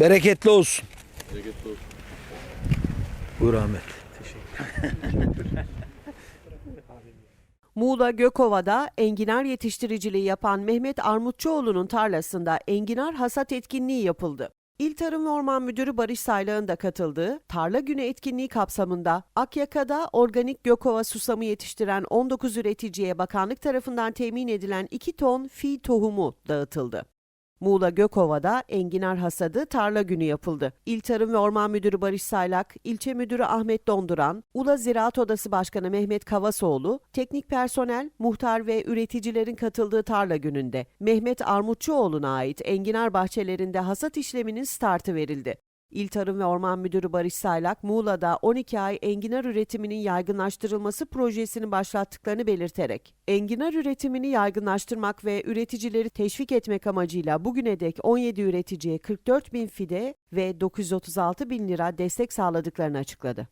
Bereketli olsun. Bereketli olsun. Buyur Ahmet. Muğla Gökova'da enginar yetiştiriciliği yapan Mehmet Armutçuoğlu'nun tarlasında enginar hasat etkinliği yapıldı. İl Tarım ve Orman Müdürü Barış Saylak'ın da katıldığı Tarla Günü etkinliği kapsamında Akyaka'da organik Gökova susamı yetiştiren 19 üreticiye bakanlık tarafından temin edilen 2 ton fi tohumu dağıtıldı. Muğla Gökova'da enginar hasadı tarla günü yapıldı. İl Tarım ve Orman Müdürü Barış Saylak, ilçe müdürü Ahmet Donduran, Ula Ziraat Odası Başkanı Mehmet Kavasoğlu, teknik personel, muhtar ve üreticilerin katıldığı tarla gününde Mehmet Armutçuoğlu'na ait enginar bahçelerinde hasat işleminin startı verildi. İl Tarım ve Orman Müdürü Barış Saylak, Muğla'da 12 ay enginar üretiminin yaygınlaştırılması projesini başlattıklarını belirterek, enginar üretimini yaygınlaştırmak ve üreticileri teşvik etmek amacıyla bugüne dek 17 üreticiye 44 bin fide ve 936 bin lira destek sağladıklarını açıkladı.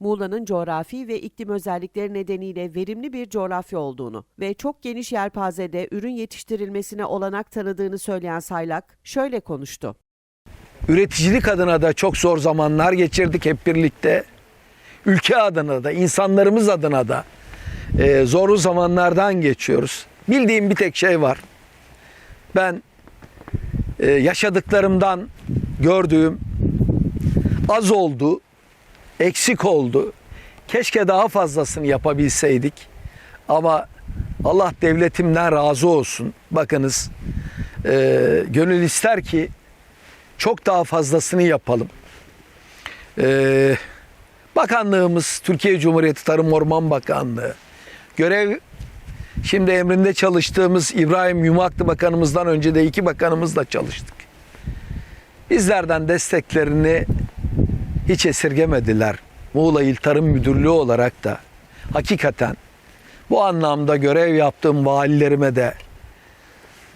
Muğla'nın coğrafi ve iklim özellikleri nedeniyle verimli bir coğrafya olduğunu ve çok geniş yelpazede ürün yetiştirilmesine olanak tanıdığını söyleyen Saylak şöyle konuştu. Üreticilik adına da çok zor zamanlar geçirdik hep birlikte. Ülke adına da, insanlarımız adına da e, zorlu zamanlardan geçiyoruz. Bildiğim bir tek şey var. Ben e, yaşadıklarımdan gördüğüm az oldu, eksik oldu. Keşke daha fazlasını yapabilseydik. Ama Allah devletimden razı olsun. Bakınız e, gönül ister ki çok daha fazlasını yapalım. Ee, bakanlığımız Türkiye Cumhuriyeti Tarım Orman Bakanlığı görev şimdi emrinde çalıştığımız İbrahim Yumaklı Bakanımızdan önce de iki bakanımızla çalıştık. Bizlerden desteklerini hiç esirgemediler. Muğla İl Tarım Müdürlüğü olarak da hakikaten bu anlamda görev yaptığım valilerime de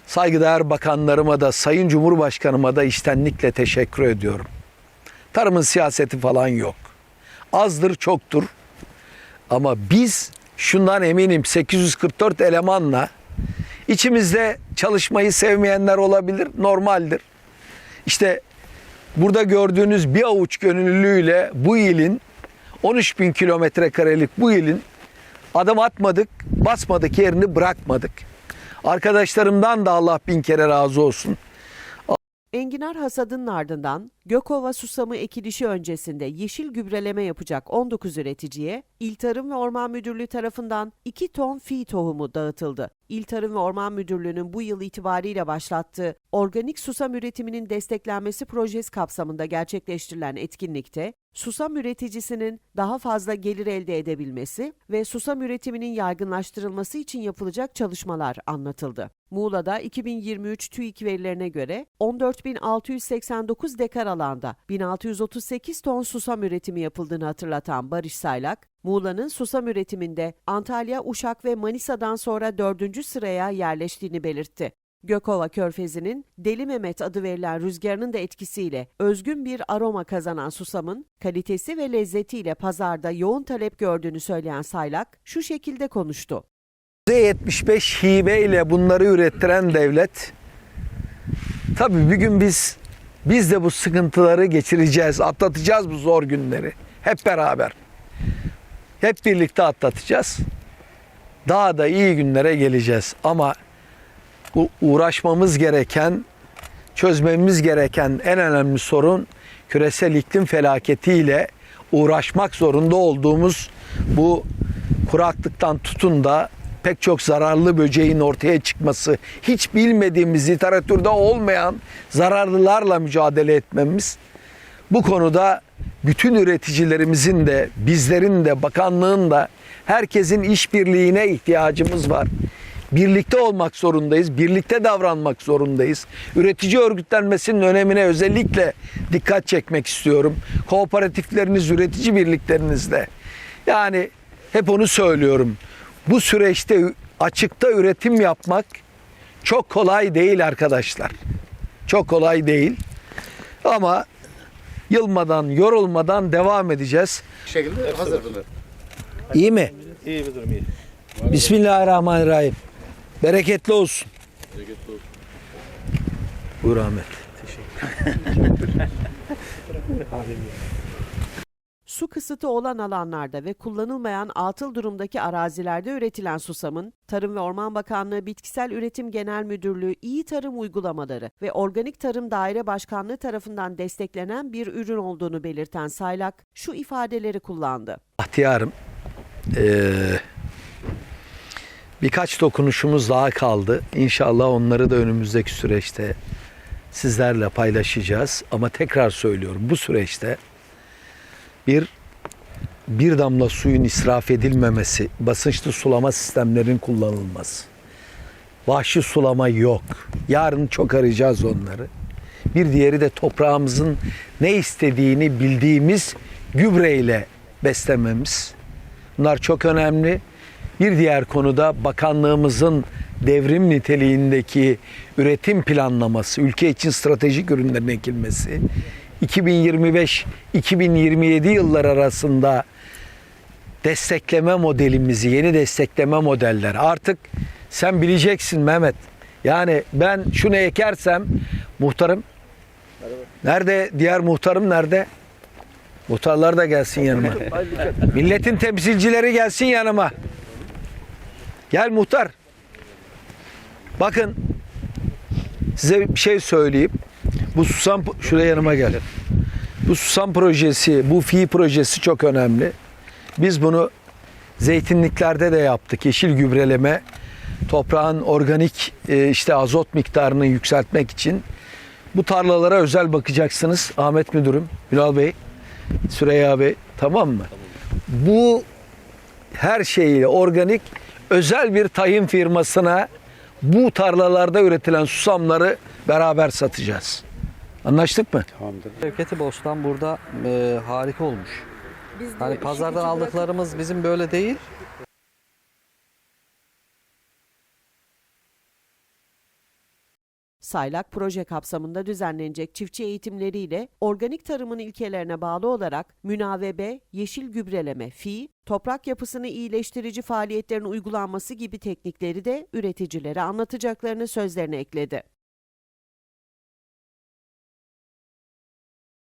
saygıdeğer bakanlarıma da Sayın Cumhurbaşkanıma da içtenlikle teşekkür ediyorum. Tarımın siyaseti falan yok. Azdır çoktur. Ama biz şundan eminim 844 elemanla içimizde çalışmayı sevmeyenler olabilir. Normaldir. İşte burada gördüğünüz bir avuç gönüllüyle bu ilin 13 bin kilometre karelik bu ilin adım atmadık, basmadık yerini bırakmadık. Arkadaşlarımdan da Allah bin kere razı olsun. Enginar hasadının ardından Gökova susamı ekilişi öncesinde yeşil gübreleme yapacak 19 üreticiye İl Tarım ve Orman Müdürlüğü tarafından 2 ton fi tohumu dağıtıldı. İl Tarım ve Orman Müdürlüğü'nün bu yıl itibariyle başlattığı organik susam üretiminin desteklenmesi projesi kapsamında gerçekleştirilen etkinlikte susam üreticisinin daha fazla gelir elde edebilmesi ve susam üretiminin yaygınlaştırılması için yapılacak çalışmalar anlatıldı. Muğla'da 2023 TÜİK verilerine göre 14.689 dekar alanda 1638 ton susam üretimi yapıldığını hatırlatan Barış Saylak, Muğla'nın susam üretiminde Antalya, Uşak ve Manisa'dan sonra dördüncü sıraya yerleştiğini belirtti. Gökova Körfezi'nin Deli Mehmet adı verilen rüzgarının da etkisiyle özgün bir aroma kazanan susamın kalitesi ve lezzetiyle pazarda yoğun talep gördüğünü söyleyen Saylak şu şekilde konuştu. %75 hibeyle bunları ürettiren devlet tabii bir gün biz biz de bu sıkıntıları geçireceğiz, atlatacağız bu zor günleri. Hep beraber. Hep birlikte atlatacağız. Daha da iyi günlere geleceğiz. Ama uğraşmamız gereken, çözmemiz gereken en önemli sorun küresel iklim felaketiyle uğraşmak zorunda olduğumuz bu kuraklıktan tutun da pek çok zararlı böceğin ortaya çıkması, hiç bilmediğimiz literatürde olmayan zararlılarla mücadele etmemiz bu konuda bütün üreticilerimizin de bizlerin de bakanlığın da herkesin işbirliğine ihtiyacımız var. Birlikte olmak zorundayız, birlikte davranmak zorundayız. Üretici örgütlenmesinin önemine özellikle dikkat çekmek istiyorum. Kooperatifleriniz, üretici birliklerinizle. Yani hep onu söylüyorum. Bu süreçte açıkta üretim yapmak çok kolay değil arkadaşlar. Çok kolay değil. Ama yılmadan, yorulmadan devam edeceğiz. şekilde hazırdılar. İyi mi? İyi müdürüm iyi. Bismillahirrahmanirrahim. Bereketli olsun. Bereketli olsun. Buyur Ahmet. Su kısıtı olan alanlarda ve kullanılmayan atıl durumdaki arazilerde üretilen susamın, Tarım ve Orman Bakanlığı Bitkisel Üretim Genel Müdürlüğü İyi Tarım Uygulamaları ve Organik Tarım Daire Başkanlığı tarafından desteklenen bir ürün olduğunu belirten Saylak şu ifadeleri kullandı. Bahtiyarım. Ee, birkaç dokunuşumuz daha kaldı. İnşallah onları da önümüzdeki süreçte sizlerle paylaşacağız. Ama tekrar söylüyorum bu süreçte bir bir damla suyun israf edilmemesi, basınçlı sulama sistemlerinin kullanılması. Vahşi sulama yok. Yarın çok arayacağız onları. Bir diğeri de toprağımızın ne istediğini bildiğimiz gübreyle beslememiz. Bunlar çok önemli. Bir diğer konuda bakanlığımızın devrim niteliğindeki üretim planlaması, ülke için stratejik ürünlerin ekilmesi, 2025-2027 yıllar arasında destekleme modelimizi, yeni destekleme modeller. Artık sen bileceksin Mehmet. Yani ben şunu ekersem muhtarım nerede diğer muhtarım nerede? Muhtarlar da gelsin yanıma. Milletin temsilcileri gelsin yanıma. Gel muhtar. Bakın size bir şey söyleyeyim. Bu susam şuraya yanıma gel. Bu susam projesi, bu fi projesi çok önemli. Biz bunu zeytinliklerde de yaptık. Yeşil gübreleme, toprağın organik e, işte azot miktarını yükseltmek için bu tarlalara özel bakacaksınız. Ahmet Müdürüm, Ünal Bey, Süreyya Bey tamam mı? Bu her şeyiyle organik özel bir tayin firmasına bu tarlalarda üretilen susamları beraber satacağız. Anlaştık mı? Şevketi Bostan burada e, harika olmuş. Hani pazardan aldıklarımız bizim böyle değil. Saylak proje kapsamında düzenlenecek çiftçi eğitimleriyle organik tarımın ilkelerine bağlı olarak münavebe, yeşil gübreleme, fi, toprak yapısını iyileştirici faaliyetlerin uygulanması gibi teknikleri de üreticilere anlatacaklarını sözlerine ekledi.